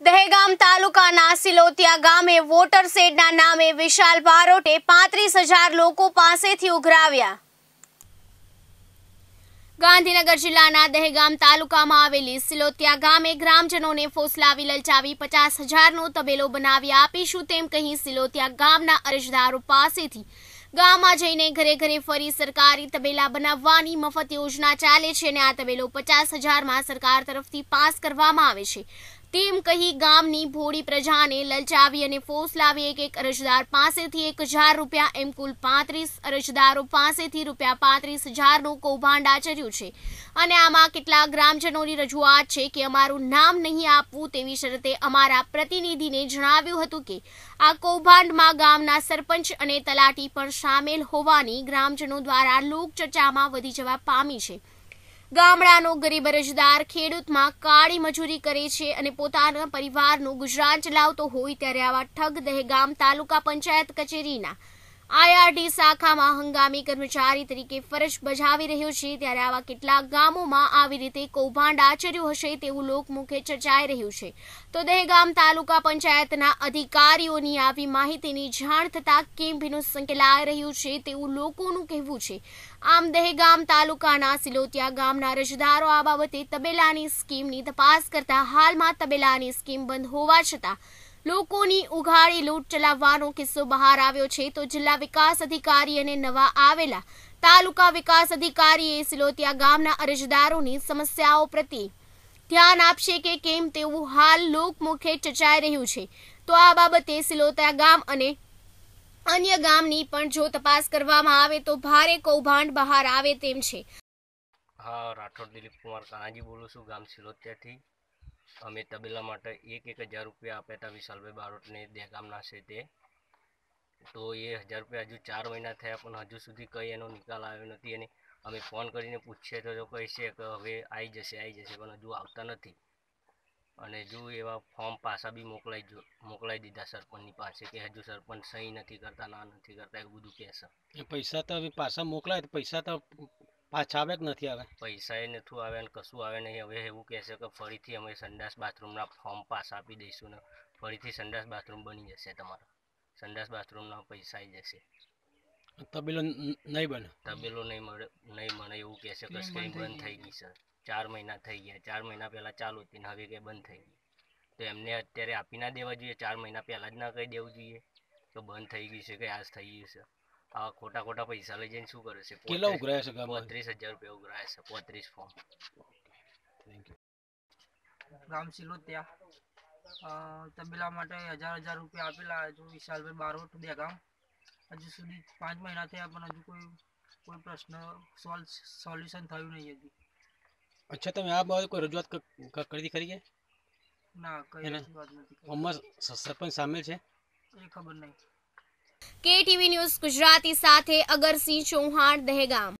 દહેગામ તાલુકાના સિલોતિયા ગામે વોટર શેડના નામે વિશાલ બારોટે પાંત્રીસ હજાર લોકો પાસેથી ઉઘરાવ્યા. ગાંધીનગર જિલ્લાના દહેગામ તાલુકામાં આવેલી સિલોતિયા ગામે ગ્રામજનોને ફોસલાવી લલચાવી પચાસ હજારનો તબેલો બનાવી આપીશું તેમ કહી સિલોતિયા ગામના અરજદારો પાસેથી ગામમાં જઈને ઘરે ઘરે ફરી સરકારી તબેલા બનાવવાની મફત યોજના ચાલે છે અને આ તબેલો પચાસ હજારમાં સરકાર તરફથી પાસ કરવામાં આવે છે. તેમ કહી ગામની ભોળી પ્રજાને લલચાવી અને ફોસ લાવી એક એક અરજદાર પાસેથી એક હજાર રૂપિયા, એમ કુલ પાંત્રીસ અરજદારો પાસેથી રૂપિયા પાંત્રીસ હજારનું કૌભાંડ આચર્યું છે. અને આમાં કેટલાક ગ્રામજનોની રજૂઆત છે કે અમારું નામ નહીં આપવું તેવી શરતે અમારા પ્રતિનિધિને જણાવ્યું હતું કે આ કૌભાંડમાં ગામના સરપંચ અને તલાટી પણ સામેલ હોવાની ગ્રામજનો દ્વારા લોકચર્ચામાં વધી જવા પામી છે. ગામડાનો ગરીબ અરજદાર ખેડૂતમાં કાળી મજૂરી કરે છે અને પોતાના પરિવારનું ગુજરાન ચલાવતો હોય ત્યારે આવા ઠગ દહેગામ તાલુકા પંચાયત કચેરીના આઈઆરડી શાખામાં હંગામી કર્મચારી તરીકે ફરજ બજાવી રહ્યો છે, ત્યારે આવા કેટલાક ગામોમાં આવી રીતે કૌભાંડ આચર્યું હશે તેવું લોકમુખે ચર્ચાઈ રહ્યું છે. તો દહેગામ તાલુકા પંચાયતના અધિકારીઓની આવી માહિતીની જાણ થતાં કેમ ભીનું સંકેલાઈ રહ્યું છે તેવું લોકોનું કહેવું છે. આમ દહેગામ તાલુકાના સિલોતિયા ગામના રજદારો આ બાબતે તબેલાની સ્કીમની તપાસ કરતા હાલમાં તબેલાની સ્કીમ બંધ હોવા છતાં લોકોની ઉઘાડી લૂંટ ચલાવવાનો કિસ્સો બહાર આવ્યો છે તો જિલ્લા વિકાસ અધિકારી અને નવા આવેલા તાલુકા વિકાસ અધિકારીએ સિલોતિયા ગામના અરજદારોની સમસ્યાઓ પ્રત્યે ધ્યાન આપશે કે કેમ તેવું હાલ લોકમુખે ચર્ચાઈ રહ્યું છે. તો આ બાબતે સિલોતિયા ગામ અને અન્ય ગામની પણ જો તપાસ કરવામાં આવે તો ભારે કૌભાંડ બહાર આવે તેમ છે. હા, રાઠોડ દિલીપ કુમાર કાનાજી બોલું છું, ગામ સિલોતિયાથી. અમે તબેલા માટે એક એક હજાર રૂપિયા આપ્યા હતા વિશાલભાઈ બારોટને દહેગામના છે તે. તો એ હજાર રૂપિયા હજુ ચાર મહિના થયા પણ હજુ સુધી કંઈ એનો નિકાલ આવ્યો નથી અને અમે ફોન કરીને પૂછીએ તો કહે છે કે હવે આવી જશે આવી જશે પણ હજુ આવતા નથી. અને જો એવા ફોર્મ પાછા બી મોકલાઈ જો, મોકલાઈ દીધા સરપંચની પાસે કે હજુ સરપંચ સહી નથી કરતા, ના નથી કરતા એવું બધું કહેશે. એ પૈસા તો હવે પાછા મોકલાય, પૈસા તો પાછા આવે કે નથી આવે? પૈસા એ નથી આવે ને કશું આવે નહીં. હવે એવું કહેશે કે ફરીથી અમે સંડાસ બાથરૂમના ફોર્મ પાસ આપી દઈશું ને ફરીથી સંડાસ બાથરૂમ બની જશે તમારો. સંડાસ બાથરૂમના પૈસા આવી જશે. તબેલો નહીં બને? તબેલો નહીં મળે નહીં મળે એવું કહેશે કે સ્કીમ બંધ થઈ ગઈ છે. ચાર મહિના થઈ ગયા. ચાર મહિના પહેલાં ચાલુ હતી ને હવે કંઈ બંધ થઈ ગઈ. તો એમને અત્યારે આપી ના દેવા જોઈએ. ચાર મહિના પહેલાં જ ના કહી દેવું જોઈએ કે બંધ થઈ ગઈ છે કે આજ થઈ ગયું છે. આ ખોટા ખોટા પૈસા લઈ જઈને શું કરે છે? કેટલા ઉઘરાય છે પોત્રીસ હજાર રૂપિયા ઉઘરાય છે પોત્રીસ ફોર્મ થેન્ક યુ ગામ સિલોતિયા તબેલા માટે હજાર હજાર રૂપિયા આપેલા હજુ વિશાલભાઈ બારોટ બે ગામ. હજુ સુધી પાંચ મહિના થયા પણ હજુ કોઈ કોઈ પ્રશ્ન સોલ્વ સોલ્યુશન થયું નહીં હજી. અચ્છા તમે આ બાબતે કોઈ રજૂઆત કરી ખરી ના કઈ રજૂઆત નથી સરપંચ સામેલ છે? એ ખબર નહીં. કે ટીવી ન્યૂઝ ગુજરાતી સાથે અગરસિંહ ચૌહાણ દહેગામ.